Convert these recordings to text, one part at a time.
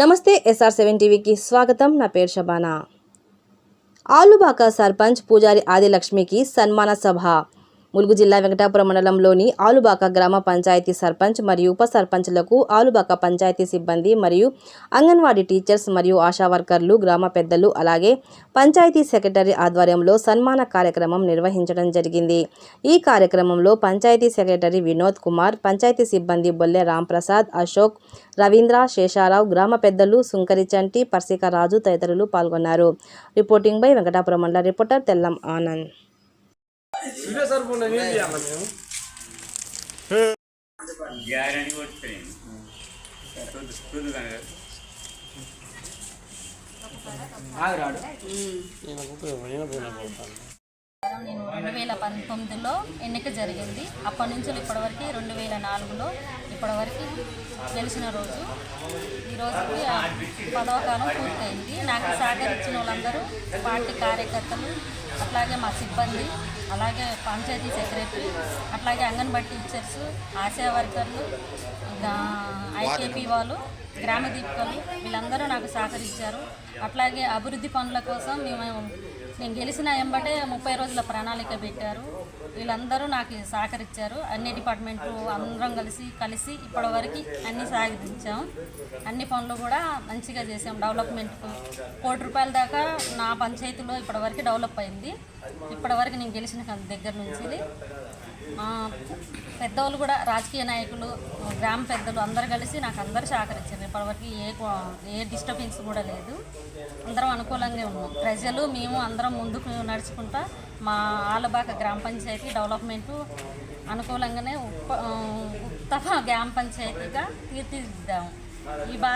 నమస్తే SR seven టీవీకి స్వాగతం. నా పేరు షబానా ఆలుబాక సర్పంచ్ పూజారి ఆదిలక్ష్మికి సన్మాన సభ. ములుగు జిల్లా వెంకటాపురం మండలంలోని ఆలుబాక గ్రామ పంచాయతీ సర్పంచ్ మరియు ఉప సర్పంచ్లకు ఆలుబాక పంచాయతీ సిబ్బంది మరియు అంగన్వాడీ టీచర్స్ మరియు ఆశా వర్కర్లు గ్రామ పెద్దలు అలాగే పంచాయతీ సెక్రటరీ ఆధ్వర్యంలో సన్మాన కార్యక్రమం నిర్వహించడం జరిగింది. ఈ కార్యక్రమంలో పంచాయతీ సెక్రటరీ వినోద్ కుమార్ పంచాయతీ సిబ్బంది బొల్లె రాంప్రసాద్ అశోక్ రవీంద్ర శేషారావు గ్రామ పెద్దలు సుంకరి చంటి పర్సిక రాజు తదితరులు పాల్గొన్నారు. రిపోర్టింగ్ బై వెంకటాపురం మండల రిపోర్టర్ తెల్లం ఆనంద్. ఇదే సరిపోండి ఏం చేయాలి మేము గ్యారెంటీ కొట్టుతాయి తుది తుది కనుక నేను రెండు వేల పంతొమ్మిదిలో ఎన్నిక జరిగింది. అప్పటి నుంచి ఇప్పటివరకు రెండు వేల నాలుగులో ఇప్పటివరకు గెలిచిన రోజు. ఈ రోజుకి పదవ కాలం పూర్తయింది. నాకు సహకరించిన వాళ్ళందరూ పార్టీ కార్యకర్తలు అట్లాగే మా సిబ్బంది అలాగే పంచాయతీ సెక్రటరీ అట్లాగే అంగన్వాడీ టీచర్స్ ఆశా వర్కర్లు ఇంకా ఐకేపీ వాళ్ళు గ్రామ దీపికలు వీళ్ళందరూ నాకు సహకరించారు. అట్లాగే అభివృద్ధి పనుల కోసం మేము నేను గెలిచిన ఎంబటే ముప్పై రోజుల ప్రణాళిక పెట్టారు. వీళ్ళందరూ నాకు సహకరించారు. అన్ని డిపార్ట్మెంట్లు అందరం కలిసి కలిసి ఇప్పటివరకు అన్ని సాగించాం అన్ని పనులు కూడా మంచిగా చేసాం డెవలప్మెంట్ కోటి రూపాయల దాకా నా పంచాయతీలో ఇప్పటివరకు డెవలప్ అయింది. ఇప్పటివరకు నేను గెలిచిన దగ్గర నుంచి పెద్దవాళ్ళు కూడా రాజకీయ నాయకులు గ్రామ పెద్దలు అందరు కలిసి నాకు అందరు సహకరించారు. ఇప్పటివరకు ఏ ఏ డిస్టర్బెన్స్ కూడా లేదు. అందరం అనుకూలంగా ఉన్నాం. ప్రజలు మేము అందరం ముందుకు నడుచుకుంటా మా ఆలబాక గ్రామ పంచాయతీ డెవలప్మెంట్ అనుకూలంగానే ఉప్ప ఉత్తమ గ్రామ పంచాయతీగా తీర్చిదిద్దాము. ఈ బా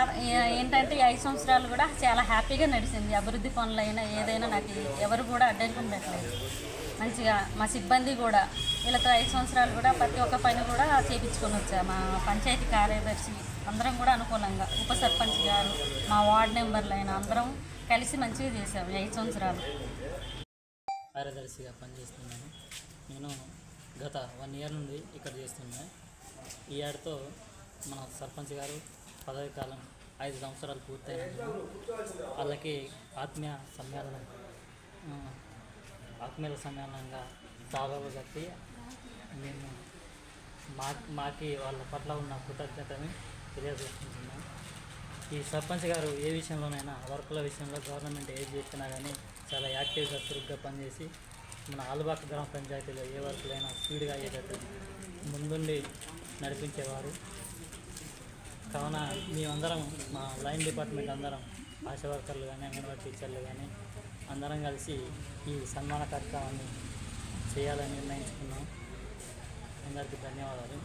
ఏంటంటే ఈ ఐదు సంవత్సరాలు కూడా చాలా హ్యాపీగా నడిచింది. అభివృద్ధి పనులైనా ఏదైనా నాకు ఎవరు కూడా అడ్డంకం పెట్టలేదు. మంచిగా మా సిబ్బంది కూడా వీళ్ళతో ఐదు సంవత్సరాలు కూడా ప్రతి ఒక్క పని కూడా చేయించుకొని వచ్చా మా పంచాయతీ కార్యదర్శి అందరం కూడా అనుకూలంగా ఉప సర్పంచ్ గారు మా వార్డు మెంబర్లు అయినా అందరం కలిసి మంచిగా చేసాము ఐదు సంవత్సరాలు. కార్యదర్శిగా పనిచేస్తున్నాను. నేను గత వన్ ఇయర్ నుండి ఇక్కడ చేస్తున్నాను ఈ ఏడుతో మన సర్పంచ్ గారు పదవి కాలం ఐదు సంవత్సరాలు పూర్తయినందుకు వాళ్ళకి ఆత్మీయ సమ్మేళనం ఆ, ఆత్మీయ సమ్మేళనంగా సాగవ కట్టి మేము మా మాకి వాళ్ళ పట్ల ఉన్న కృతజ్ఞతని తెలియజేసుకుంటున్నాం. ఈ సర్పంచ్ గారు ఏ విషయంలోనైనా వర్కుల విషయంలో గవర్నమెంట్ ఏది చెప్పినా కానీ చాలా యాక్టివ్గా చురుగ్గా పనిచేసి మన ఆలుబాక గ్రామ పంచాయతీలో ఏ వర్కులైనా స్పీడ్గా అయ్యేటట్టు ముందుండి నడిపించేవారు. కావున మేమందరం మా లైన్ డిపార్ట్మెంట్ అందరం ఆశా వర్కర్లు కానీ అంగన్వాడీ టీచర్లు కానీ అందరం కలిసి ఈ సన్మాన కార్యక్రమాన్ని చేయాలని నిర్ణయించుకున్నాం. అందరికీ ధన్యవాదాలు.